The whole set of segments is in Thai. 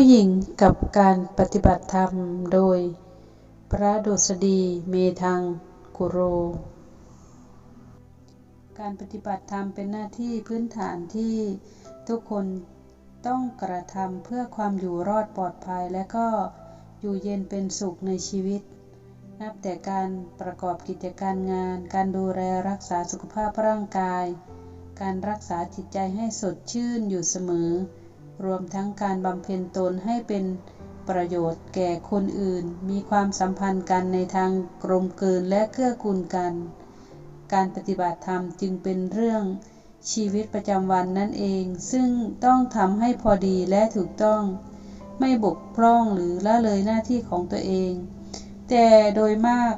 ผู้หญิงกับการปฏิบัติธรรมโดย พระดุษฎีเมธังกุโร การปฏิบัติธรรมเป็นหน้าที่พื้นฐานที่ทุกคนต้องกระทำเพื่อความอยู่รอดปลอดภัยและก็อยู่เย็นเป็นสุขในชีวิต นับแต่การประกอบกิจการงาน การดูแลรักษาสุขภาพร่างกาย การรักษาจิตใจให้สดชื่นอยู่เสมอ รวมทั้งการบำเพ็ญตนให้เป็นประโยชน์แก่คนอื่น มีความสัมพันธ์กันในทางกลมเกลืนและเกื้อกูลกัน การปฏิบัติธรรมจึงเป็นเรื่องชีวิตประจำวันนั่นเอง ซึ่งต้องทำให้พอดีและถูกต้อง ไม่บกพร่องหรือละเลยหน้าที่ของตัวเอง แต่โดยมาก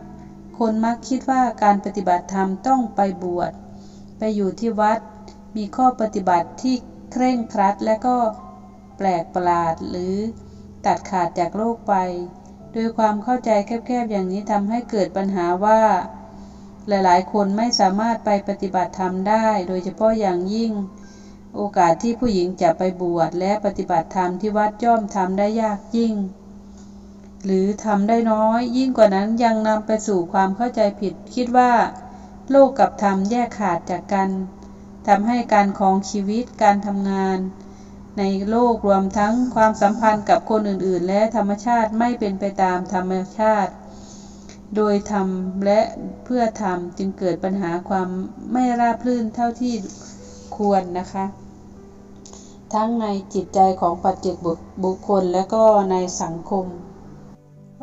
คนมักคิดว่าการปฏิบัติธรรมต้องไปบวช ไปอยู่ที่วัด มีข้อปฏิบัติที่เคร่งครัดและก็ ปลกประหลาด หรือตัดขาดจากโลกไป โดยความเข้าใจแคบๆอย่างนี้ทำให้เกิดปัญหาว่า หลายๆ คนไม่สามารถไปปฏิบัติธรรมได้ โดยเฉพาะอย่างยิ่ง โอกาสที่ผู้หญิงจะไปบวชและปฏิบัติธรรมที่วัดย่อมทำได้ยากยิ่ง หรือทำได้น้อย ยิ่งกว่านั้นยังนำไปสู่ความเข้าใจผิด คิดว่าโลกกับธรรมแยกขาดจากกันทำให้การครองชีวิตการทำงาน ในโลกรวมทั้งความสัมพันธ์กับคนอื่น ๆ และธรรมชาติไม่เป็นไปตามธรรมชาติ โดยทำและเพื่อทำจึงเกิดปัญหาความไม่ราบรื่นเท่าที่ควรนะคะ ทั้งในจิตใจของปัจเจกบุคคลและก็ในสังคม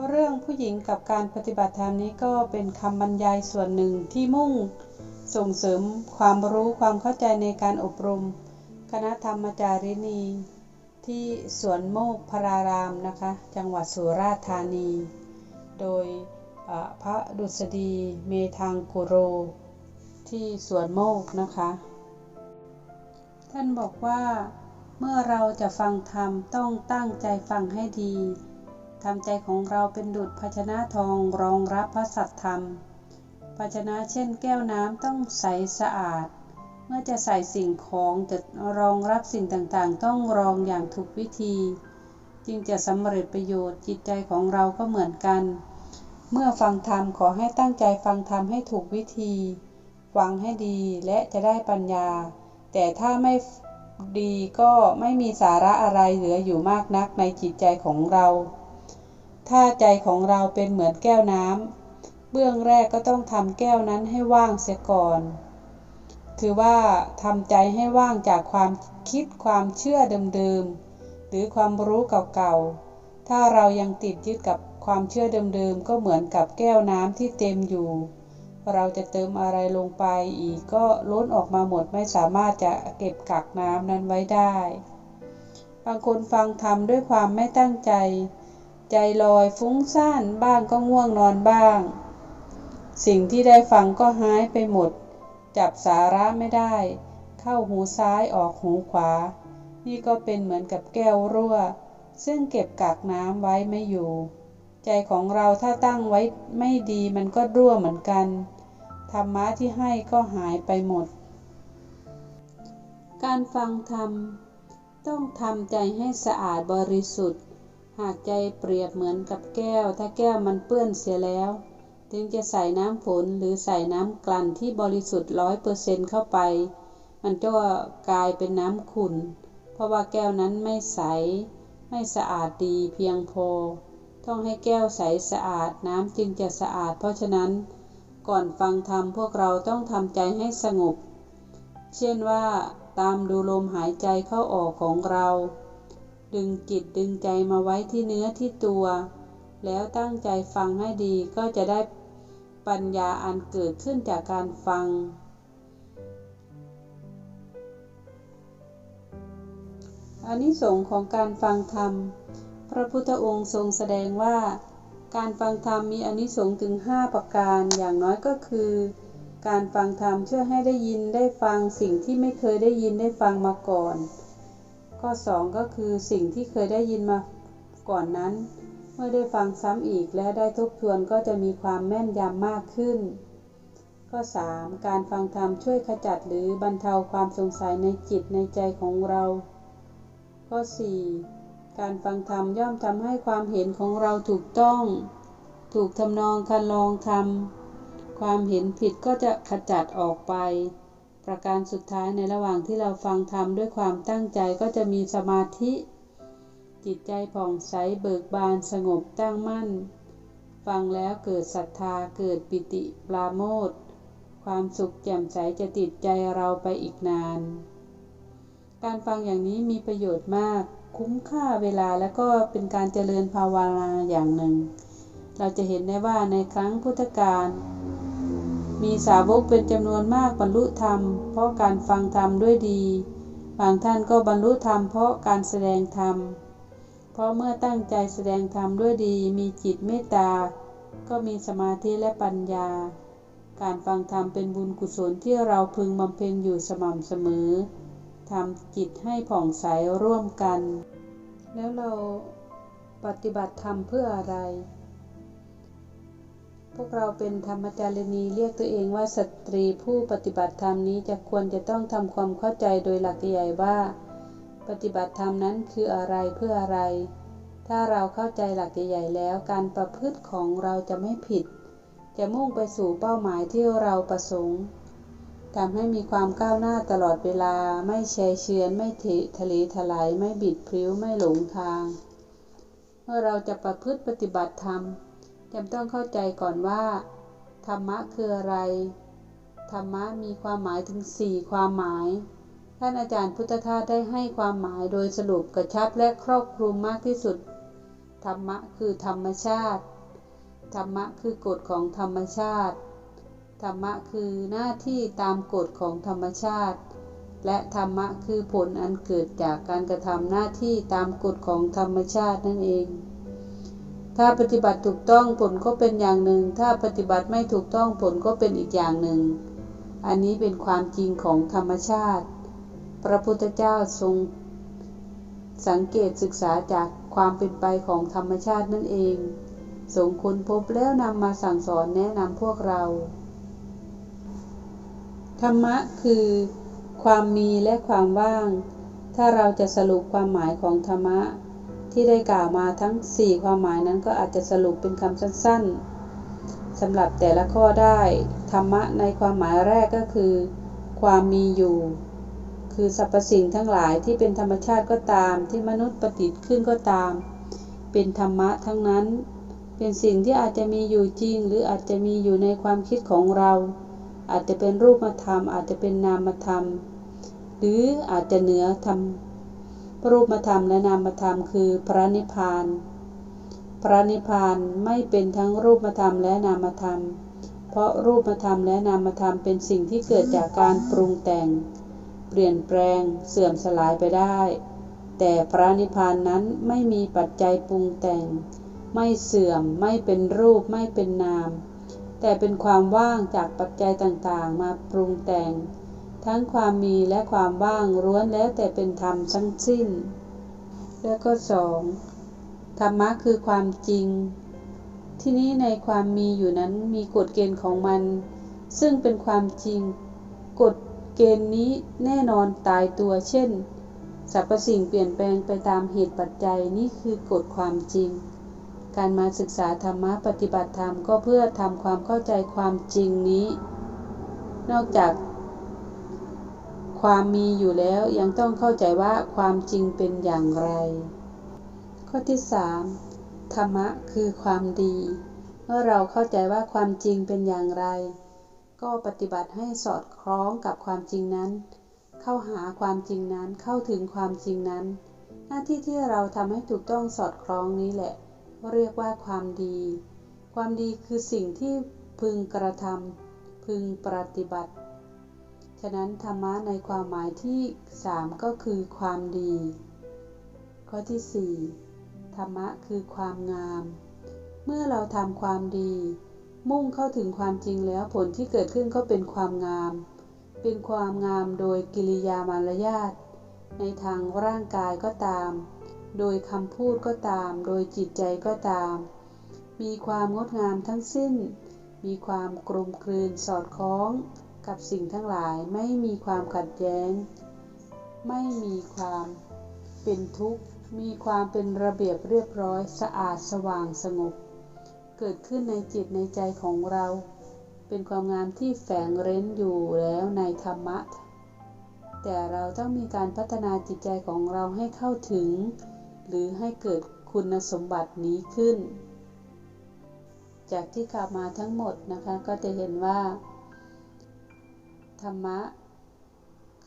เรื่องผู้หญิงกับการปฏิบัติธรรมนี้ก็เป็นคำบรรยายส่วนหนึ่งที่มุ่งส่งเสริมความรู้ความเข้าใจในการอบรม คณะธรรมจารินีที่สวนโมกพรารามนะคะ จังหวัดสุราษฎร์ธานี โดยพระดุษฎีเมธังกุโร ที่สวนโมกนะคะ ท่านบอกว่าเมื่อเราจะฟังธรรมต้องตั้งใจฟังให้ดีทำใจของเราเป็นดุจภาชนะทองรองรับพระสัตธรรม ภาชนะเช่นแก้วน้ำต้องใสสะอาด เมื่อจะใส่สิ่งของจะรองรับสิ่งต่างๆ ต้องรองอย่างถูกวิธี จึงจะสำเร็จประโยชน์จิตใจของเราก็เหมือนกัน เมื่อฟังธรรมขอให้ตั้งใจฟังธรรมให้ถูกวิธี ฟังให้ดีและจะได้ปัญญา แต่ถ้าไม่ดีก็ไม่มีสาระอะไรเหลืออยู่มากนักในจิตใจของเรา ถ้าใจของเราเป็นเหมือนแก้วน้ำเบื้องแรกก็ต้องทำแก้วนั้นให้ว่างเสียก่อน คือว่าทำใจให้ว่างจากความคิดความเชื่อเดิมๆ หรือความรู้เก่าๆ ถ้าเรายังติดยึดกับความเชื่อเดิมๆ ก็เหมือนกับแก้วน้ำที่เต็มอยู่ เราจะเติมอะไรลงไปอีกก็ล้นออกมาหมดไม่สามารถจะเก็บกักน้ำนั้นไว้ได้ บางคนฟังธรรมด้วยความไม่ตั้งใจ ใจลอยฟุ้งซ่านบ้างก็ง่วงนอนบ้าง สิ่งที่ได้ฟังก็หายไปหมด จับสาระไม่ได้ เข้าหูซ้ายออกหูขวา นี่ก็เป็นเหมือนกับแก้วรั่ว ซึ่งเก็บกักน้ำไว้ไม่อยู่ ใจของเราถ้าตั้งไว้ไม่ดีมันก็รั่วเหมือนกัน ธรรมะที่ให้ก็หายไปหมด การฟังธรรม ต้องทำใจให้สะอาดบริสุทธิ์ หากใจเปรียบเหมือนกับแก้ว ถ้าแก้วมันเปื้อนเสียแล้ว ถึงจะใส่น้ำฝนหรือใส่น้ำกลั่นที่บริสุทธิ์ร้อยเปอร์เซ็นต์เข้าไป มันก็กลายเป็นน้ำขุ่น เพราะว่าแก้วนั้นไม่ใส ไม่สะอาดดีเพียงพอ ต้องให้แก้วใสสะอาดน้ำจึงจะสะอาด เพราะฉะนั้น ก่อนฟังธรรมพวกเราต้องทำใจให้สงบ เช่นว่าตามดูลมหายใจเข้าออกของเรา ดึงจิตดึงใจมาไว้ที่เนื้อที่ตัว แล้วตั้งใจฟังให้ดีก็จะได้ ปัญญาอันเกิดขึ้นจากการฟังอานิสงส์ของการฟังธรรม พระพุทธองค์ทรงแสดงว่า การฟังธรรมมีอนิสงส์ถึง 5 ประการ อย่างน้อยก็คือ การฟังธรรมช่วยให้ได้ยินได้ฟังสิ่งที่ไม่เคยได้ยินได้ฟังมาก่อน ข้อ 2 ก็คือสิ่งที่เคยได้ยินมาก่อนนั้น เมื่อได้ฟังซ้ำอีกและได้ทบทวนก็จะมีความแม่นยำมากขึ้น ข้อ 3 การฟังธรรมช่วยขจัดหรือบรรเทาความสงสัยในจิตในใจของเรา ข้อ 4 การฟังธรรมย่อมทำให้ความเห็นของเราถูกต้อง ถูกทำนองคันลองทำความเห็นผิดก็จะขจัดออกไป ประการสุดท้ายในระหว่างที่เราฟังธรรมด้วยความตั้งใจก็จะมีสมาธิ จิตใจผ่องใสเบิกบานสงบตั้งมั่น ฟังแล้วเกิดศรัทธาเกิดปิติปราโมทความสุขแจ่มใสจะติดใจเราไปอีกนาน การฟังอย่างนี้มีประโยชน์มาก คุ้มค่าเวลาและก็เป็นการเจริญภาวนาอย่างหนึ่ง เราจะเห็นได้ว่าในครั้งพุทธกาลมีสาวกเป็นจำนวนมากบรรลุธรรม เพราะการฟังธรรมด้วยดี บางท่านก็บรรลุธรรมเพราะการแสดงธรรม เพราะเมื่อตั้งใจแสดงธรรมด้วยดี มีจิตเมตตา ก็มีสมาธิและปัญญา การฟังธรรมเป็นบุญกุศลที่เราพึงบำเพ็ญอยู่สม่ำเสมอทำจิตให้ผ่องใสร่วมกัน แล้วเราปฏิบัติธรรมเพื่ออะไร พวกเราเป็นธรรมจารณีเรียกตัวเองว่าสตรีผู้ปฏิบัติธรรมนี้จะควรจะต้องทำความเข้าใจโดยหลักใหญ่ว่า ปฏิบัติธรรมนั้นคืออะไรเพื่ออะไร ถ้าเราเข้าใจหลักใหญ่แล้ว การประพฤติของเราจะไม่ผิด จะมุ่งไปสู่เป้าหมายที่เราประสงค์ทำให้มีความก้าวหน้าตลอดเวลา ไม่เชยเชือนไม่ทะเลถลายไม่บิดพริ้วไม่หลงทาง เมื่อเราจะประพฤติปฏิบัติธรรมจำต้องเข้าใจก่อนว่า ธรรมะคืออะไร ธรรมะมีความหมายถึงสี่ความหมาย ท่านอาจารย์พุทธทาสได้ให้ความหมายโดยสรุปกระชับและครอบคลุมมากที่สุด ธรรมะคือธรรมชาติ ธรรมะคือกฎของธรรมชาติ ธรรมะคือหน้าที่ตามกฎของธรรมชาติ และธรรมะคือผลอันเกิดจากการกระทำหน้าที่ตามกฎของธรรมชาตินั่นเอง ถ้าปฏิบัติถูกต้องผลก็เป็นอย่างหนึ่ง ถ้าปฏิบัติไม่ถูกต้องผลก็เป็นอีกอย่างหนึ่ง อันนี้เป็นความจริงของธรรมชาติ พระพุทธเจ้าทรงสังเกตศึกษาจากความเป็นไปของธรรมชาตินั่นเองสงค้นพบแล้วนำมาสั่งสอนแนะนำพวกเรา ธรรมะคือความมีและความว่าง ถ้าเราจะสรุปความหมายของธรรมะ ที่ได้กล่าวมาทั้ง 4 ความหมายนั้นก็อาจจะสรุปเป็นคำสั้นๆสำหรับแต่ละข้อได้ ธรรมะในความหมายแรกก็คือ ความมีอยู่ คือสรรพสิ่งทั้งหลายที่เป็นธรรมชาติก็ตาม ที่มนุษย์ประดิษฐ์ขึ้นก็ตาม เป็นธรรมะทั้งนั้น เป็นสิ่งที่อาจจะมีอยู่จริง หรืออาจจะมีอยู่ในความคิดของเรา อาจจะเป็นรูปธรรม อาจจะเป็นนามธรรม หรืออาจจะเหนือธรรมรูปธรรมและนามธรรมคือพระนิพพาน พระนิพพานไม่เป็นทั้งรูปธรรมและนามธรรม เพราะรูปธรรมและนามธรรมเป็นสิ่งที่เกิดจากการปรุงแต่ง เปลี่ยนแปลงเสื่อมสลายไปได้ แต่พระนิพพานนั้นไม่มีปัจจัยปรุงแต่ง ไม่เสื่อมไม่เป็นรูปไม่เป็นนาม แต่เป็นความว่างจากปัจจัยต่างๆ มาปรุงแต่ง ทั้งความมีและความว่างร้วนแล้วแต่เป็นธรรมทั้งสิ้น แล้วก็สองธรรมะคือความจริง ที่นี้ในความมีอยู่นั้นมีกฎเกณฑ์ของมัน ซึ่งเป็นความจริง กฎ เกณฑ์นี้แน่นอนตายตัวเช่นสรรพสิ่งเปลี่ยนแปลงไปตามเหตุปัจจัยนี่คือกฎความจริง การมาศึกษาธรรมะปฏิบัติธรรมก็เพื่อทำความเข้าใจความจริงนี้ นอกจาก ความมีอยู่แล้วยังต้องเข้าใจว่าความจริงเป็นอย่างไร ข้อที่ 3. ธรรมะคือความดี เมื่อเราเข้าใจว่าความจริงเป็นอย่างไร ก็ปฏิบัติให้สอดคล้องกับความจริงนั้น เข้าหาความจริงนั้น เข้าถึงความจริงนั้น หน้าที่ที่เราทำให้ถูกต้องสอดคล้องนี้แหละ เรียกว่าความดี ความดีคือสิ่งที่พึงกระทำพึงปฏิบัติ ฉะนั้นธรรมะในความหมายที่ 3 ก็คือความดี ข้อที่ 4 ธรรมะคือความงาม เมื่อเราทำความดี มุ่งเข้าถึงความจริงแล้วผลที่เกิดขึ้นก็เป็นความงาม เป็นความงามโดยกิริยามารยาทในทางร่างกายก็ตาม โดยคำพูดก็ตาม โดยจิตใจก็ตาม มีความงดงามทั้งสิ้น มีความกลมกลืนสอดคล้อง กับสิ่งทั้งหลายไม่มีความขัดแย้ง ไม่มีความเป็นทุกข์ มีความเป็นระเบียบเรียบร้อยสะอาดสว่างสงบ เกิดขึ้นในจิตในใจของเรา เป็นความงามที่แฝงเร้นอยู่แล้วในธรรมะ แต่เราต้องมีการพัฒนาจิตใจของเราให้เข้าถึง หรือให้เกิดคุณสมบัตินี้ขึ้น จากที่กล่าวมาทั้งหมดนะคะก็จะเห็นว่า ธรรมะ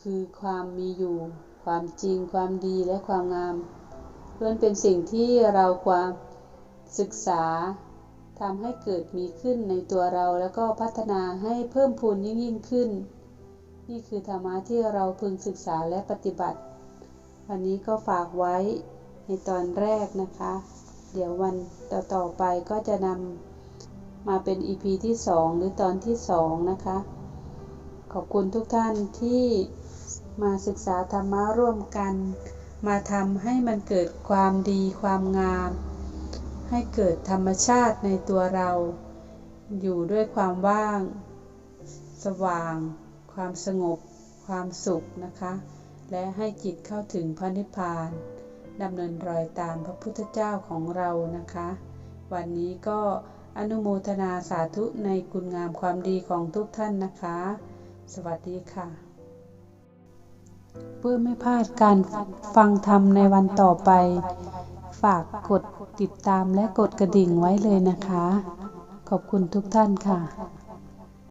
คือความมีอยู่ ความจริง ความดีและความงามล้วนเป็นสิ่งที่เราความศึกษา ทำให้เกิดมีขึ้นในตัวเราแล้วก็พัฒนาให้เพิ่มพูนยิ่งยิ่งขึ้น นี่คือธรรมะที่เราพึงศึกษาและปฏิบัติ วันนี้ก็ฝากไว้ในตอนแรกนะคะ เดี๋ยววันต่อๆไปก็จะนำมาเป็น EP ที่ 2 หรือตอนที่ 2 นะคะ ขอบคุณทุกท่านที่มาศึกษาธรรมะร่วมกัน มาทำให้มันเกิดความดีความงาม ให้เกิดธรรมชาติในตัวเรา อยู่ด้วยความว่าง สว่าง ความสงบ ความสุขนะคะ และให้จิตเข้าถึงพระนิพพานดำเนินรอยตามพระพุทธเจ้าของเรานะคะ วันนี้ก็อนุโมทนาสาธุในคุณงามความดีของทุกท่านนะคะ สวัสดีค่ะ เพื่อไม่พลาดการฟังธรรมในวันต่อไป ฝากกดติดตามและกดกระดิ่งไว้เลยนะคะ ขอบคุณทุกท่านค่ะ